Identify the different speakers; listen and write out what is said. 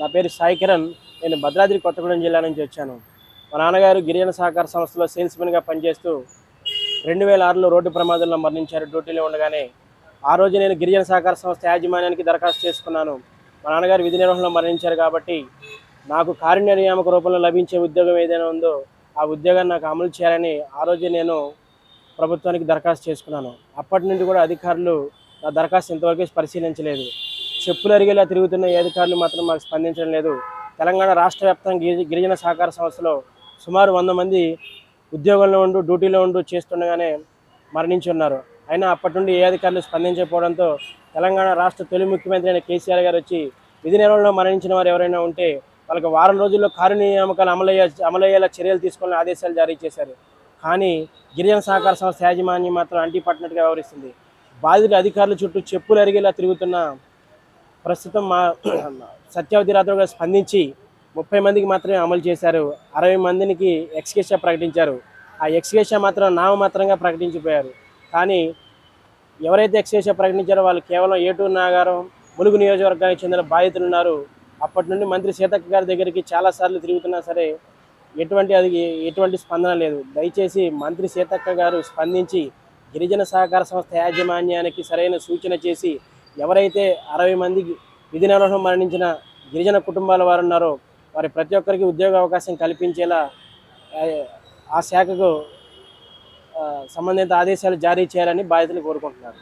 Speaker 1: నా పేరు సాయి కిరణ్. నేను భద్రాద్రి కొత్తగూడెం జిల్లా నుంచి వచ్చాను. మా నాన్నగారు గిరిజన సహకార సంస్థలో సేల్స్మెన్గా పనిచేస్తూ రెండు వేల ఆరులో రోడ్డు ప్రమాదంలో మరణించారు. డ్యూటీలో ఉండగానే ఆ రోజు నేను గిరిజన సహకార సంస్థ యాజమాన్యానికి దరఖాస్తు చేసుకున్నాను. మా నాన్నగారు విధి నిర్వహణలో మరణించారు కాబట్టి నాకు కారుణ్య నియామక రూపంలో లభించే ఉద్యోగం ఏదైనా ఉందో ఆ ఉద్యోగాన్ని నాకు అమలు చేయాలని ఆ రోజే నేను ప్రభుత్వానికి దరఖాస్తు చేసుకున్నాను. అప్పటి నుండి కూడా అధికారులు నా దరఖాస్తు ఇంతవరకు పరిశీలించలేదు. చెప్పులు అరిగేలా తిరుగుతున్న ఏ అధికారులు మాత్రం మాకు స్పందించడం లేదు. తెలంగాణ రాష్ట్ర వ్యాప్తంగా గిరి- గిరిజన సహకార సంస్థలో సుమారు వంద మంది ఉద్యోగంలో ఉండు డ్యూటీలో ఉండు చేస్తుండగానే మరణించి ఉన్నారు అయినా అప్పటి నుండి ఏ అధికారులు స్పందించకపోవడంతో తెలంగాణ రాష్ట్ర తొలి ముఖ్యమంత్రి అయిన కేసీఆర్ గారు వచ్చి విధి నిర్వహణలో మరణించిన వారు ఎవరైనా ఉంటే వాళ్ళకి వారం రోజుల్లో కారు నియామకాలు అమలయ్యే అమలయ్యేలా చర్యలు తీసుకోవాలని ఆదేశాలు జారీ చేశారు. కానీ గిరిజన సహకార సంస్థ యాజమాన్యం మాత్రం అంటిపట్టినట్టుగా వ్యవహరిస్తుంది. బాధితుల అధికారుల చుట్టూ చెప్పులు అరిగేలా తిరుగుతున్న ప్రస్తుతం మా సత్యావతి రాత్రి గారు స్పందించి ముప్పై మందికి మాత్రమే అమలు చేశారు. అరవై మందికి ఎక్స్కేష ప్రకటించారు. ఆ ఎక్స్కేషా మాత్రం నామమాత్రంగా ప్రకటించిపోయారు. కానీ ఎవరైతే ఎక్స్కేష ప్రకటించారో వాళ్ళు కేవలం ఏటూరు నాగారం ములుగు నియోజకవర్గానికి చెందిన బాధితులు ఉన్నారు. అప్పటి నుండి మంత్రి సీతక్క గారి దగ్గరికి చాలాసార్లు తిరుగుతున్నా సరే ఎటువంటి అది ఎటువంటి స్పందన లేదు. దయచేసి మంత్రి సీతక్క గారు స్పందించి గిరిజన సహకార సంస్థ యాజమాన్యానికి సరైన సూచన చేసి ఎవరైతే అరవై మందికి విధి నిర్వహణ మరణించిన గిరిజన కుటుంబాల వారు ఉన్నారో వారి ప్రతి ఒక్కరికి ఉద్యోగ అవకాశం కల్పించేలా ఆ, శాఖకు సంబంధిత ఆదేశాలు జారీ చేయాలని బాధితులు కోరుకుంటున్నారు.